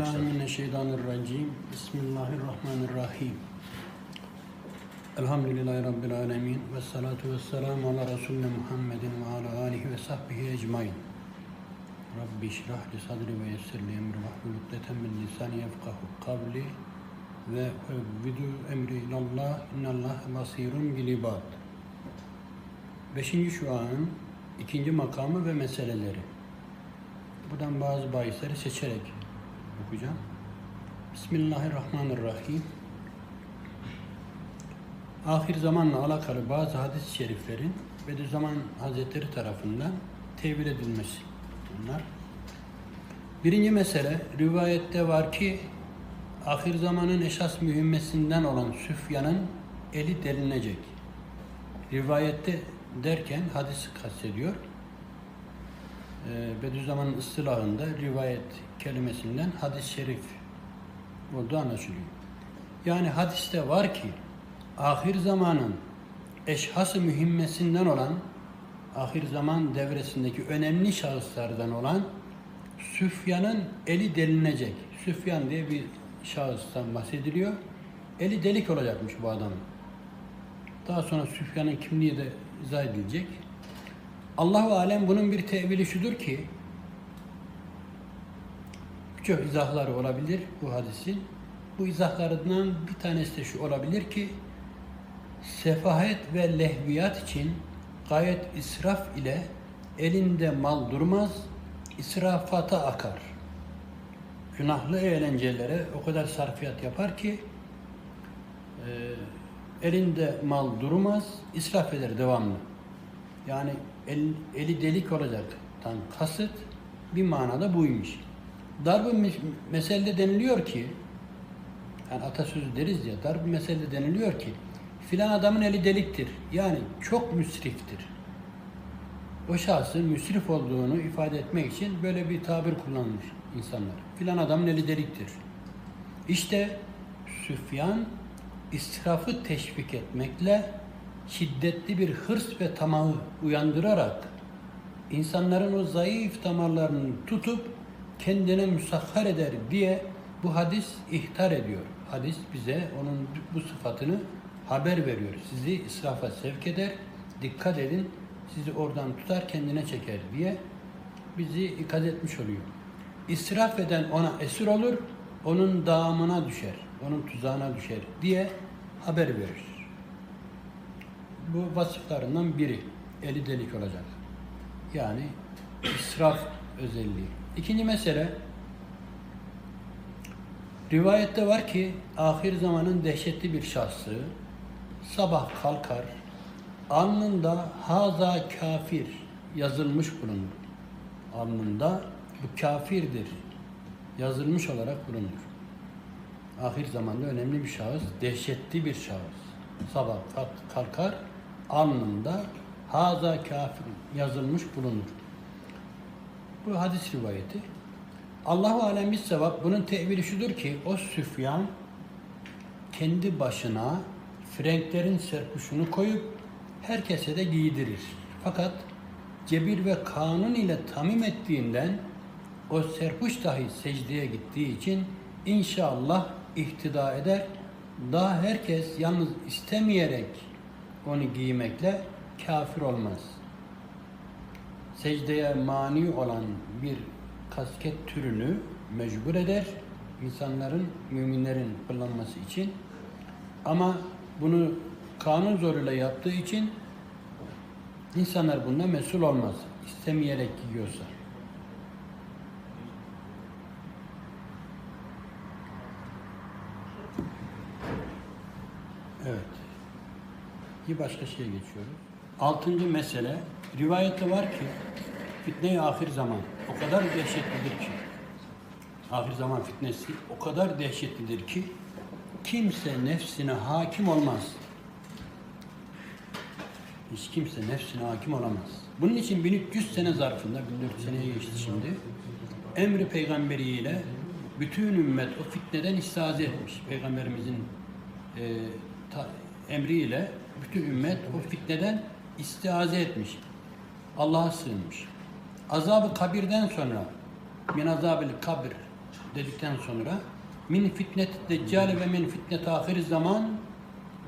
billahi mineşşeytanirracim. Bismillahirrahmanirrahim. Elhamdülillahi Rabbil alemin. Ve salatu ve selamu ala Resulüne Muhammedin ve ala alihi ve sahbihi ecmain. Rabbi şirah li sadri ve yessir li emri ve hlul ukdeten min lisani yefkahu kavli ve vidu emri ilallah innallah basirun bil ibad. Beşinci şuanın ikinci makamı ve meseleleri. Buradan bazı bahisleri seçerek okuyacağım. Bismillahirrahmanirrahim. Ahir zamanla alakalı bazı hadis-i şeriflerin Bediüzzaman Hazretleri tarafından tevil edilmesi bunlar. Birinci mesele rivayette var ki ahir zamanın esas mühimmesinden olan Süfyan'ın eli delinecek. Rivayette derken hadis kastediyor. Ee, Bediüzzaman'ın ıstılahında rivayet kelimesinden hadis-i şerif olduğu anlaşılıyor. Yani hadiste var ki ahir zamanın eşhası mühimmesinden olan ahir zaman devresindeki önemli şahıslardan olan Süfyan'ın eli delinecek. Süfyan diye bir şahıstan bahsediliyor. Eli delik olacakmış bu adamın. Daha sonra Süfyan'ın kimliği de izah edilecek. Allahu alem bunun bir tevili şudur ki birçok izahları olabilir bu hadisin. Bu izahlarından bir tanesi de şu olabilir ki sefahet ve lehviyat için gayet israf ile elinde mal durmaz, israfata akar. Günahlı eğlencelere o kadar sarfiyat yapar ki e, elinde mal durmaz, israf eder devamlı. Yani el, eli delik olacaktan kasıt bir manada buymuş. Darb-ı deniliyor ki, yani atasözü deriz ya, darb-ı deniliyor ki, filan adamın eli deliktir. Yani çok müsriftir. O şahsın müsrif olduğunu ifade etmek için böyle bir tabir kullanılır insanlar. Filan adamın eli deliktir. İşte Süfyan israfı teşvik etmekle şiddetli bir hırs ve tamahı uyandırarak insanların o zayıf damarlarını tutup kendine müsahhar eder diye bu hadis ihtar ediyor. Hadis bize onun bu sıfatını haber veriyor. Sizi israfa sevk eder. Dikkat edin. Sizi oradan tutar kendine çeker diye bizi ikaz etmiş oluyor. İsraf eden ona esir olur, onun dağımına düşer, onun tuzağına düşer diye haber verir. Bu vasıflarından biri eli delik olacak. Yani israf özelliği. İkinci mesele rivayette var ki ahir zamanın dehşetli bir şahsı sabah kalkar alnında haza kafir yazılmış bulunur. Alnında bu kafirdir yazılmış olarak bulunur. Ahir zamanda önemli bir şahıs, dehşetli bir şahıs. Sabah kalkar, alnında haza kafir yazılmış bulunur. Bu hadis rivayeti. Allahu alem bir sevap bunun tevili şudur ki o Süfyan kendi başına frenklerin serpuşunu koyup herkese de giydirir. Fakat cebir ve kanun ile tamim ettiğinden o serpuş dahi secdeye gittiği için inşallah ihtida eder. Daha herkes yalnız istemeyerek onu giymekle kafir olmaz. Secdeye mani olan bir kasket türünü mecbur eder insanların, müminlerin kullanması için. Ama bunu kanun zoruyla yaptığı için insanlar bundan mesul olmaz. İstemeyerek giyiyorsa. Evet. Bir başka şeye geçiyoruz. Altıncı mesele, rivayette var ki fitne-i ahir zaman o kadar dehşetlidir ki ahir zaman fitnesi o kadar dehşetlidir ki kimse nefsine hakim olmaz. Hiç kimse nefsine hakim olamaz. Bunun için 1300 sene zarfında, 1400 seneye geçti şimdi, emri peygamberiyle bütün ümmet o fitneden istiaze etmiş. Peygamberimizin e, ta, emriyle bütün ümmet o fitneden istiaze etmiş. Allah'a sığınmış. Azabı kabirden sonra min azabil kabir dedikten sonra min fitnet deccal ve min fitnet ahir zaman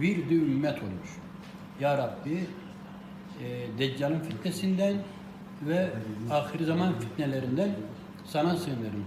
virdi ümmet olmuş. Ya Rabbi e, Deccal'ın fitnesinden ve ahir zaman fitnelerinden sana sığınırım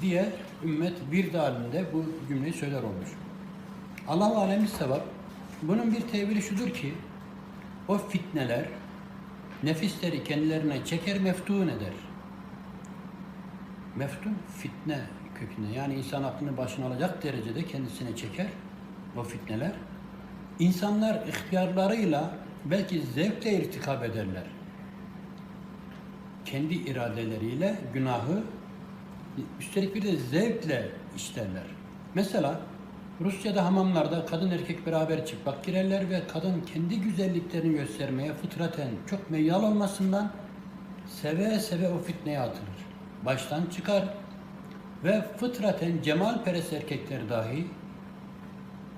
diye ümmet bir halinde bu cümleyi söyler olmuş. Allah-u Alem sevap. Bunun bir tevili şudur ki o fitneler nefisleri kendilerine çeker meftun eder. Meftun fitne köküne yani insan aklını başına alacak derecede kendisine çeker o fitneler. İnsanlar ihtiyarlarıyla belki zevkle irtikap ederler. Kendi iradeleriyle günahı üstelik bir de zevkle işlerler. Mesela Rusya'da hamamlarda kadın erkek beraber çıplak girerler ve kadın kendi güzelliklerini göstermeye fıtraten çok meyyal olmasından seve seve o fitneye atılır. Baştan çıkar ve fıtraten cemal perest erkekler dahi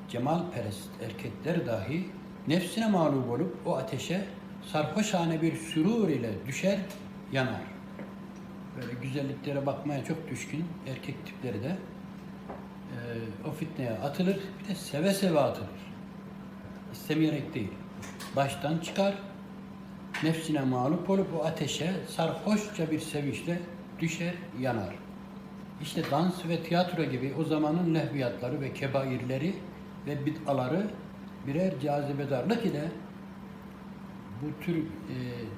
cemal perest erkekler dahi nefsine mağlup olup o ateşe sarhoşane bir sürur ile düşer, yanar. Böyle güzelliklere bakmaya çok düşkün erkek tipleri de o fitneye atılır, bir de seve seve atılır. İstemeyerek değil. Baştan çıkar, nefsine mağlup olup o ateşe sarhoşça bir sevinçle düşer, yanar. İşte dans ve tiyatro gibi o zamanın lehviyatları ve kebairleri ve bid'aları birer cazibedarlık ile bu tür e,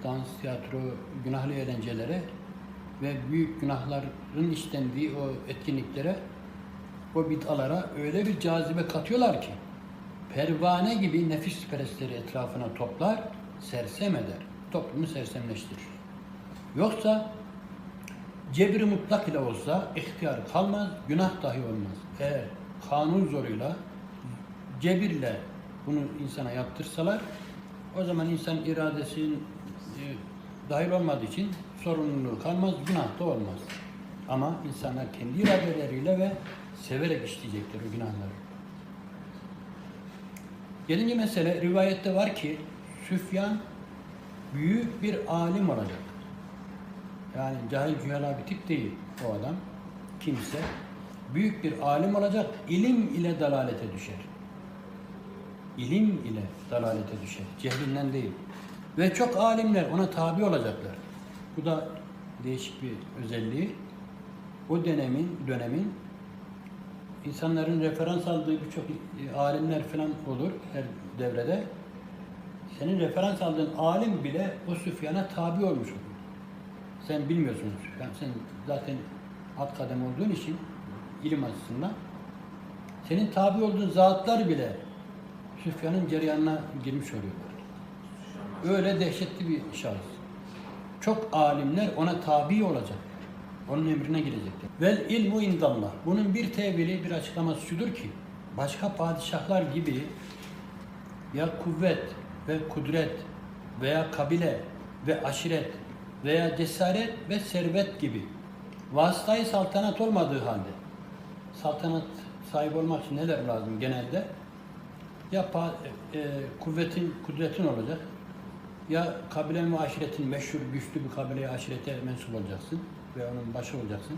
dans, tiyatro, günahlı eğlencelere ve büyük günahların işlendiği o etkinliklere, o bid'alara öyle bir cazibe katıyorlar ki pervane gibi nefis perestleri etrafına toplar, sersem eder. Toplumu sersemleştirir. Yoksa cebri mutlak ile olsa ihtiyar kalmaz, günah dahi olmaz. Eğer kanun zoruyla, cebirle bunu insana yaptırsalar, o zaman insan iradesinin e, dahil olmadığı için sorumluluğu kalmaz, günah da olmaz. Ama insanlar kendi iradeleriyle ve severek işleyecekler o günahları. Gelince mesele rivayette var ki Süfyan büyük bir alim olacak. Yani cahil cühela bir tip değil o adam. Kimse büyük bir alim olacak, ilim ile dalalete düşer. İlim ile dalalete düşer. Cehlinden değil. Ve çok alimler ona tabi olacaklar. Bu da değişik bir özelliği. O dönemin, dönemin insanların referans aldığı birçok e, alimler falan olur her devrede. Senin referans aldığın alim bile o Süfyan'a tabi olmuş olur. Sen bilmiyorsun Süfyan. Sen zaten alt kadem olduğun için ilim açısından senin tabi olduğun zatlar bile Süfyan'ın cereyanına girmiş oluyorlar. Öyle dehşetli bir şahıs. Çok alimler ona tabi olacak. Onun emrine girecekler. Vel ilmu indallah. Bunun bir tevili, bir açıklaması şudur ki başka padişahlar gibi ya kuvvet ve kudret veya kabile ve aşiret veya cesaret ve servet gibi vasıtayı saltanat olmadığı halde saltanat sahibi olmak için neler lazım genelde? Ya pa- e, kuvvetin, kudretin olacak ya kabilen ve aşiretin meşhur, güçlü bir kabileye, aşirete mensup olacaksın ve onun başı olacaksın.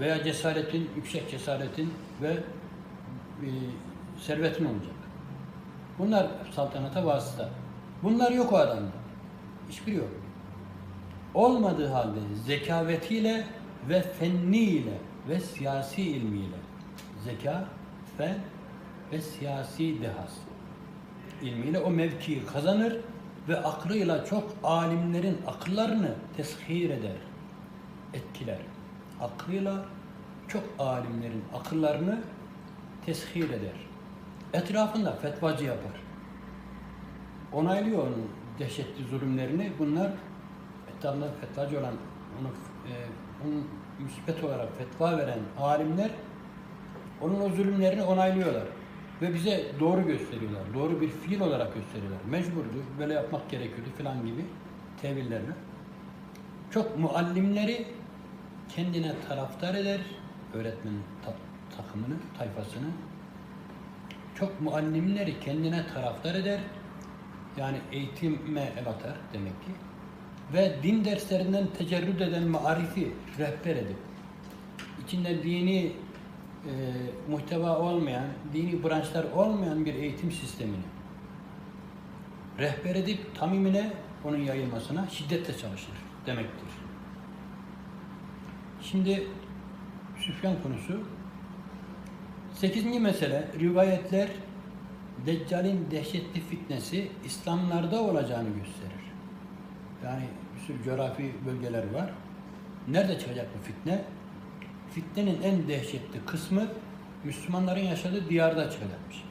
Veya cesaretin, yüksek cesaretin ve e, servetin olacak. Bunlar saltanata vasıta. Bunlar yok o adamda. Hiçbiri yok. Olmadığı halde zekavetiyle ve fenniyle ve siyasi ilmiyle zeka, fen ve siyasi dehası ilmiyle o mevkiyi kazanır ve aklıyla çok alimlerin akıllarını teshir eder, etkiler. Aklıyla çok alimlerin akıllarını teshir eder. Etrafında fetvacı yapar. Onaylıyor onun dehşetli zulümlerini. Bunlar etrafında fetvacı olan, onu, e, onun müspet olarak fetva veren alimler onun o zulümlerini onaylıyorlar. Ve bize doğru gösteriyorlar. Doğru bir fiil olarak gösteriyorlar. Mecburdu, böyle yapmak gerekiyordu falan gibi tevillerle. Çok muallimleri kendine taraftar eder, öğretmenin ta- takımını, tayfasını. Çok muallimleri kendine taraftar eder, yani eğitime el atar demek ki. Ve din derslerinden tecerrüt eden marifi rehber edip, içinde dini e, muhteva olmayan, dini branşlar olmayan bir eğitim sistemini rehber edip tamimine onun yayılmasına şiddetle çalışır demektir. Şimdi Süfyan konusu. Sekizinci mesele rivayetler Deccal'in dehşetli fitnesi İslamlarda olacağını gösterir. Yani bir sürü coğrafi bölgeler var. Nerede çıkacak bu fitne? Fitnenin en dehşetli kısmı Müslümanların yaşadığı diyarda çıkacakmış.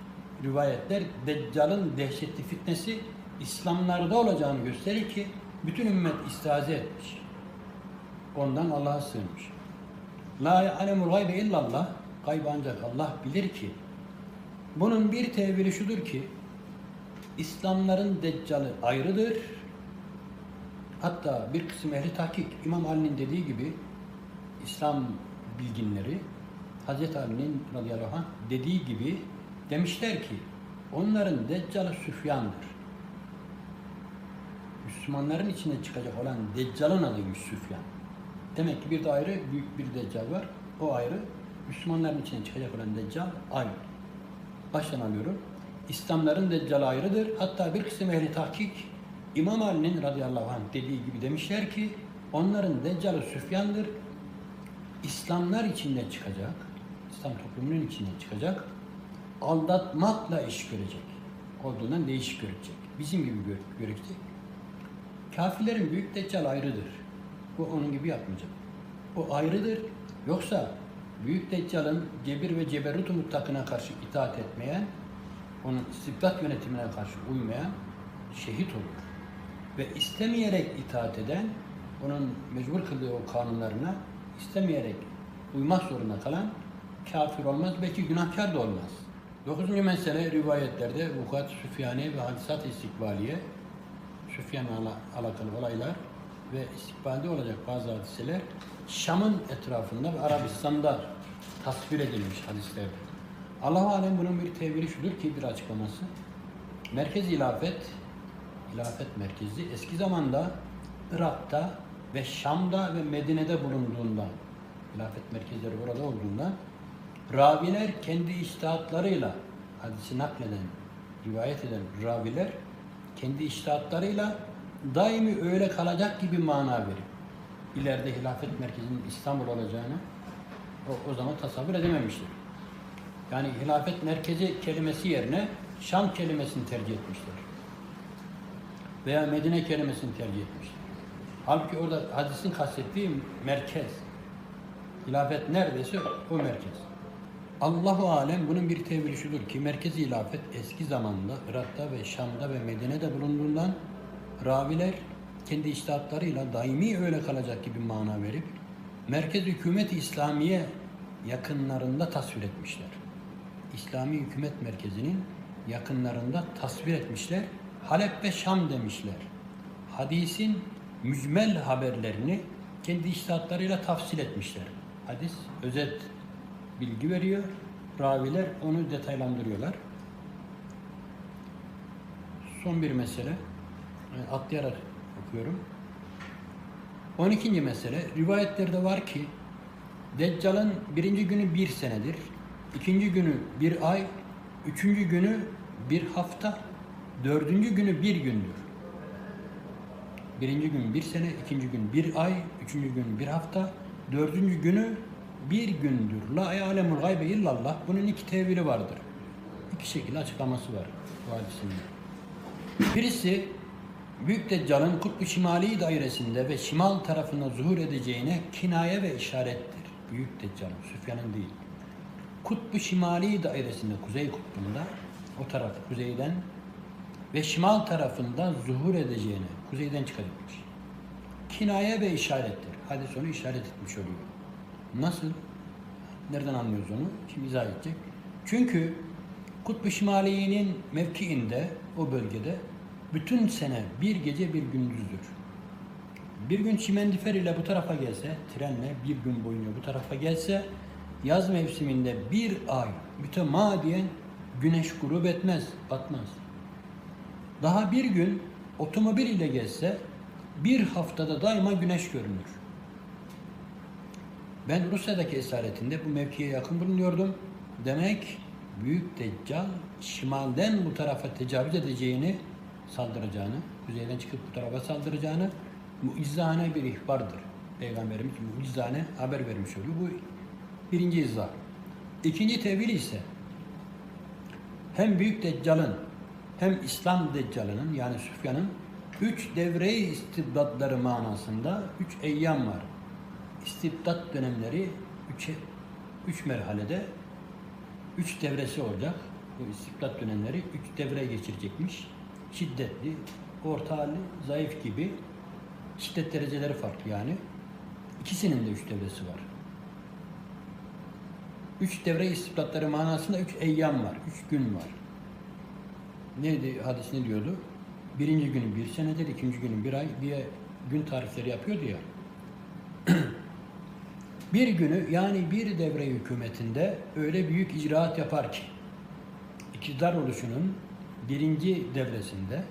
Rivayetler Deccal'ın dehşetli fitnesi İslamlarda olacağını gösterir ki bütün ümmet istiaze etmiş. Ondan Allah'a sığınmış. La ya'lemul gaybe illallah. Gaybı ancak Allah bilir ki. Bunun bir tevili şudur ki İslamların deccalı ayrıdır. Hatta bir kısım ehli tahkik İmam Ali'nin dediği gibi İslam bilginleri Hazreti Ali'nin radıyallahu anh dediği gibi demişler ki onların deccalı Süfyan'dır. Müslümanların içine çıkacak olan Deccal'ın adıymış Süfyan. Demek ki bir de ayrı büyük bir Deccal var. O ayrı. Müslümanların içine çıkacak olan Deccal ayrı. Baştan alıyorum. İslamların Deccal'ı ayrıdır. Hatta bir kısım ehli tahkik İmam Ali'nin radıyallahu anh dediği gibi demişler ki onların Deccal'ı Süfyan'dır. İslamlar içinde çıkacak. İslam toplumunun içinde çıkacak. Aldatmakla iş görecek. Olduğundan değişik görecek. Bizim gibi gör- görecek. Kafirlerin büyük deccal ayrıdır. Bu onun gibi yapmayacak. O ayrıdır. Yoksa büyük deccalın cebir ve ceberrut muttakına karşı itaat etmeyen, onun istibdat yönetimine karşı uymayan şehit olur. Ve istemeyerek itaat eden, onun mecbur kıldığı o kanunlarına istemeyerek uymak zorunda kalan kafir olmaz, belki günahkar da olmaz. Dokuzuncu mesele rivayetlerde vukuat süfyani ve hadisat istikbaliye Süfyan'la ala- alakalı olaylar ve istikbalde olacak bazı hadiseler Şam'ın etrafında ve Arabistan'da tasvir edilmiş hadisler. Allah alem bunun bir tevili şudur ki bir açıklaması. Merkez ilafet, ilafet merkezi eski zamanda Irak'ta ve Şam'da ve Medine'de bulunduğundan, ilafet merkezleri orada olduğundan raviler kendi iştihatlarıyla hadisi nakleden, rivayet eden raviler kendi iştihatlarıyla daimi öyle kalacak gibi mana verir. İleride hilafet merkezinin İstanbul olacağını o, o zaman tasavvur edememiştir. Yani hilafet merkezi kelimesi yerine Şam kelimesini tercih etmişler. Veya Medine kelimesini tercih etmişler. Halbuki orada hadisin kastettiği merkez. Hilafet neredeyse o merkez. Allahu alem bunun bir tevili şudur ki merkezi hilafet eski zamanda Irak'ta ve Şam'da ve Medine'de bulunduğundan raviler kendi iştahatlarıyla daimi öyle kalacak gibi mana verip merkez hükümet İslamiye yakınlarında tasvir etmişler. İslami hükümet merkezinin yakınlarında tasvir etmişler. Halep ve Şam demişler. Hadisin mücmel haberlerini kendi iştahatlarıyla tafsil etmişler. Hadis özet bilgi veriyor. Raviler onu detaylandırıyorlar. Son bir mesele. Atlayarak okuyorum. 12. mesele. Rivayetlerde var ki Deccal'ın birinci günü bir senedir. ikinci günü bir ay. Üçüncü günü bir hafta. Dördüncü günü bir gündür. Birinci gün bir sene, ikinci gün bir ay, üçüncü gün bir hafta, dördüncü günü bir gündür. La ya'lemul gaybe illallah. Bunun iki tevili vardır. İki şekilde açıklaması var bu hadisin. Birisi Büyük Deccal'ın kutbu şimali dairesinde ve şimal tarafında zuhur edeceğine kinaye ve işarettir. Büyük Deccal'ın, Süfyan'ın değil. Kutbu şimali dairesinde, kuzey kutbunda, o taraf kuzeyden ve şimal tarafında zuhur edeceğine, kuzeyden çıkacakmış. Kinaye ve işarettir. Hadis onu işaret etmiş oluyor. Nasıl? Nereden anlıyoruz onu? Şimdi izah edecek. Çünkü Kutbu Şimali'nin mevkiinde, o bölgede bütün sene bir gece bir gündüzdür. Bir gün çimendifer ile bu tarafa gelse, trenle bir gün boyunca bu tarafa gelse, yaz mevsiminde bir ay mütemadiyen güneş grup etmez, batmaz. Daha bir gün otomobil ile gezse bir haftada daima güneş görünür. Ben Rusya'daki esaretinde bu mevkiye yakın bulunuyordum. Demek Büyük Deccal şimalden bu tarafa tecavüz edeceğini, saldıracağını, kuzeyden çıkıp bu tarafa saldıracağını mucizane bir ihbardır. Peygamberimiz mucizane haber vermiş oluyor. Bu birinci izah. İkinci tevil ise hem Büyük Deccal'ın hem İslam Deccal'ının yani Süfyan'ın üç devre-i istibdatları manasında üç eyyam var. İstibdat dönemleri üç, üç merhalede üç devresi olacak. Bu istibdat dönemleri üç devre geçirecekmiş. Şiddetli, orta halli, zayıf gibi şiddet dereceleri farklı yani. İkisinin de üç devresi var. Üç devre istibdatları manasında üç eyyam var, üç gün var. Neydi hadis ne diyordu? Birinci günü bir senedir, ikinci günü bir ay diye gün tarifleri yapıyordu ya. bir günü yani bir devre hükümetinde öyle büyük icraat yapar ki iktidar oluşunun birinci devresinde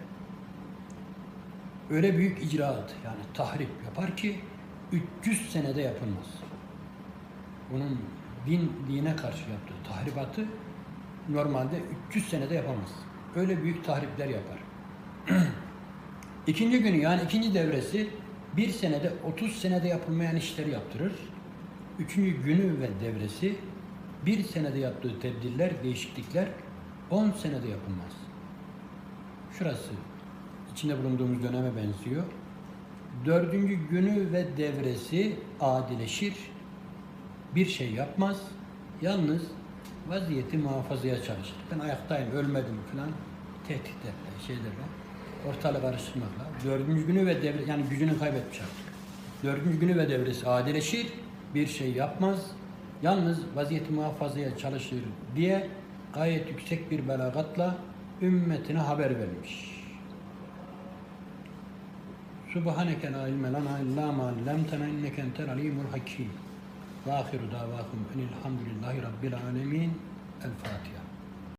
öyle büyük icraat yani tahrip yapar ki 300 senede yapılmaz. Bunun din dine karşı yaptığı tahribatı normalde 300 senede yapamaz. Öyle büyük tahripler yapar. ikinci günü yani ikinci devresi bir senede 30 senede yapılmayan işleri yaptırır. Üçüncü günü ve devresi bir senede yaptığı tebdiller, değişiklikler 10 senede yapılmaz. Şurası içinde bulunduğumuz döneme benziyor. Dördüncü günü ve devresi adileşir. Bir şey yapmaz. Yalnız vaziyeti muhafazaya çalışır. Ben ayaktayım, ölmedim falan tehditlerle, şeylerle, ortalığı karıştırmakla. Dördüncü günü ve devre, yani gücünü kaybetmiş artık. Dördüncü günü ve devresi adileşir. Bir şey yapmaz. Yalnız vaziyeti muhafazaya çalışır diye gayet yüksek bir belagatla ümmetine haber vermiş. Subhaneke la ilme lana illa ma allamtena inneke hakim. Ve ahiru davahum enilhamdülillahi rabbil alemin. El Fatiha.